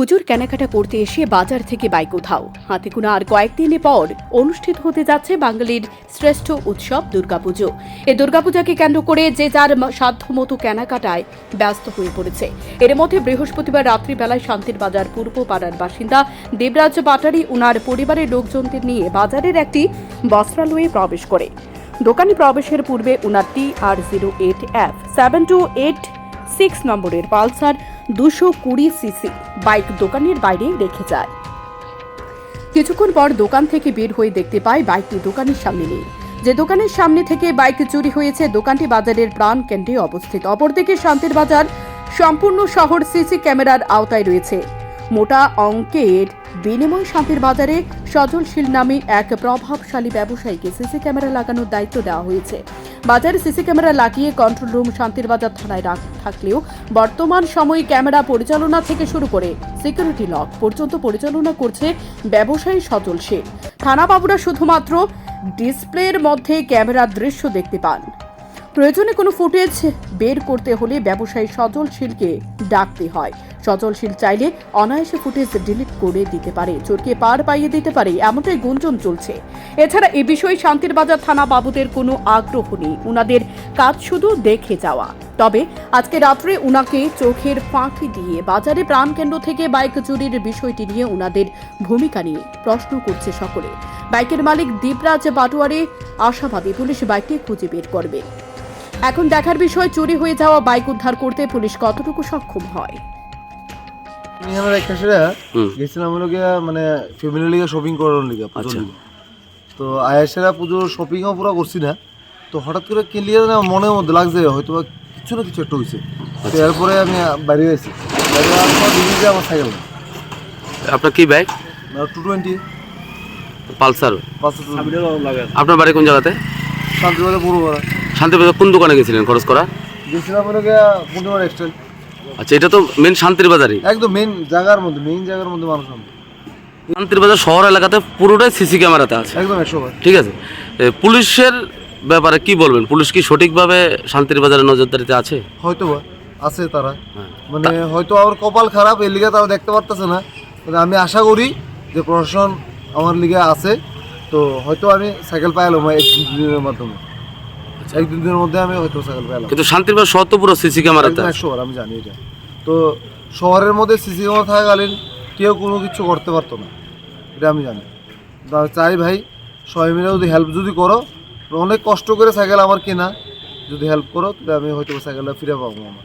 পুজোর কেনাকাটা করতে এসে বাজার থেকে বাইক উধাও। হাতে গোনা আর কয়েকদিন পর অনুষ্ঠিত হতে যাচ্ছে বাঙালির শ্রেষ্ঠ উৎসব দুর্গাপুজো। এই দুর্গাপূজাকে কেন্দ্র করে যে যার সাধ্যমতো কেনাকাটায় ব্যস্ত হয়ে পড়েছে। এর মধ্যে বৃহস্পতিবার রাত্রিবেলায় শান্তির বাজার পূর্ব পাড়ার বাসিন্দা দেবরাজ বাটারি উনার পরিবারের লোকজনদের নিয়ে বাজারের একটি বস্ত্রালয়ে প্রবেশ করে। দোকানে প্রবেশের পূর্বে উনার T R zero eight F, seven two eight six নম্বরের পালসার দুশো কুড়ি সিসি বাইক দোকানের বাইরে রেখে যায়। কিছুক্ষণ পর দোকান থেকে বের হয়ে দেখতে পায় বাইকটি দোকানের সামনে নেই। যে দোকানের সামনে থেকে বাইক চুরি হয়েছে, দোকানটি বাজারের প্রাণ কেন্দ্রে অবস্থিত। অপরদিকে শান্তির বাজার সম্পূর্ণ শহর সিসি ক্যামেরার আওতায় রয়েছে। মোটা অঙ্কের বিনিময় শান্তির বাজারে সজলশীল নামে এক প্রভাবশালী ব্যবসায়ীকে সিসি ক্যামেরা লাগানোর দায়িত্ব দেওয়া হয়েছে। বাজারে সিসি ক্যামেরা লাগিয়ে কন্ট্রোল রুম শান্তির বাজার থানায় থাকলেও বর্তমান সময়ে ক্যামেরা পরিচালনা থেকে শুরু করে সিকিউরিটি লক পর্যন্ত পরিচালনা করছে ব্যবসায়ী সজল শেখ থানা বাবুরা শুধুমাত্র ডিসপ্লের মধ্যে ক্যামেরার দৃশ্য দেখতে পান। প্রয়োজনে কোনো ফুটেজ বের করতে হলে ব্যবসায়ী সজল শীলকে ডাকতে হয়। সজল শীল চাইলে অনায়াসে ফুটেজ ডিলিট করে দিতে পারে। চোরকে পার পাইয়ে দিতে পারে, এমনটাই গুঞ্জন চলছে। এছাড়া এ বিষয়ে শান্তির বাজার থানা বাবুদের কোনো আগ্রহ নেই। উনাদের কাজ শুধু দেখে যাওয়া। তবে আজকে রাত্রে উনাকে চোখের ফাঁকি দিয়ে বাজারে প্রাণকেন্দ্র থেকে বাইক চুরির বিষয়টি নিয়ে উনাদের ভূমিকা নিয়ে প্রশ্ন করছে সকলে। বাইকের মালিক দীপরাজ বাটোয়ারে আশাবাদী পুলিশ বাইকটি খুঁজে বের করবে। এখন দেখার বিষয় চুরি হয়ে যাওয়া বাইক উদ্ধার করতে পুলিশ কতটুকু সক্ষম হয়? আমি আমার একটা সেটা গেছিলাম হলো গিয়া মানে ফ্যামিলি লিগে শপিং করার লিগে পুজোর আচ্ছা। তো আয়াসেরা পুজোর শপিংও পুরো করছি না। তো হঠাৎ করে কিনলিয়ে না মনের মধ্যে লাগছে হয়তো বা কিছু না কিছু একটা হয়েছে তো এরপরে আমি বাইরে গেছি বাইরে দেখি যে আমার সাইকেল। আপনার কি বাইক টু টোয়েন্টি পালসার। পাঁচশো আপনার বাড়ি কোন জায়গাতে? শান্তিবাজার পুরো করা শান্তিবাজার কোন দোকানে গেছিলেন খরচ করা? গেছিলাম হলো গিয়া পূর্ণিমার এক্সটেল আচ্ছা এটা তো মেন শান্তির বাজারই। একদম মেন জায়গার মধ্যে মেইন জায়গার মধ্যে মানুষ শান্তির বাজার শহর এলাকাতে পুরোটাই সিসি ক্যামেরাতে আছে। একদম একশো বার। ঠিক আছে। এ, পুলিশের ব্যাপারে কি বলবেন? পুলিশ কি সঠিকভাবে শান্তির বাজারে নজরদারিতে আছে? হয়তো বা আছে তারা। হ্যাঁ। মানে হয়তো আমার কপাল খারাপ এর লিগে তারা দেখতে পারতেছে না। কিন্তু আমি আশা করি যে প্রশাসন আমার লিগে আছে। তো হয়তো আমি সাইকেল পাইলাম এক দিনের মাধ্যমে। এক দুই দিনের মধ্যে আমি হয়তো সাইকেল পেলাম। কিন্তু শান্তির বাজার শহর তো পুরো সিসি ক্যামেরাতে একদম শহর আমি জানি এটা। তো শহরের মধ্যে সিসি ক্যামেরা থাকাকালীন কেউ কোনো কিছু করতে পারতো না। এটা আমি জানি। চাই ভাই সবাই মিলে যদি হেল্প যদি করো অনেক কষ্ট করে সাইকেল আমার কেনা। যদি হেল্প করো তাহলে আমি হয়তো সাইকেলটা ফিরে পাবো আমার।